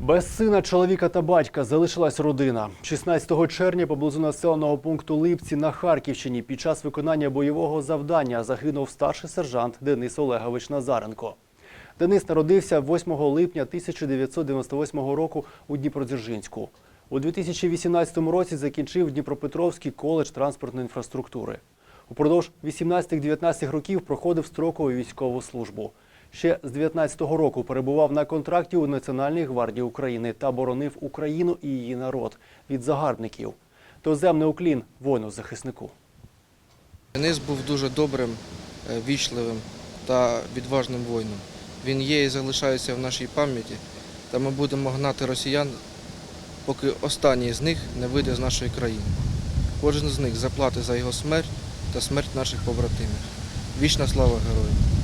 Без сина, чоловіка та батька залишилась родина. 16 червня поблизу населеного пункту Липці на Харківщині під час виконання бойового завдання загинув старший сержант Денис Олегович Назаренко. Денис народився 8 липня 1998 року у Дніпродзержинську. У 2018 році закінчив Дніпропетровський коледж транспортної інфраструктури. Упродовж 18-19 років проходив строкову військову службу. Ще з 19-го року перебував на контракті у Національній гвардії України та боронив Україну і її народ від загарбників. Тоземний уклін воїну захиснику. Денис був дуже добрим, е, вічливим та відважним воїном. Він є і залишається в нашій пам'яті, та ми будемо гнати росіян, поки останній з них не вийде з нашої країни. Кожен з них заплатить за його смерть та смерть наших побратимів. Вічна слава герою!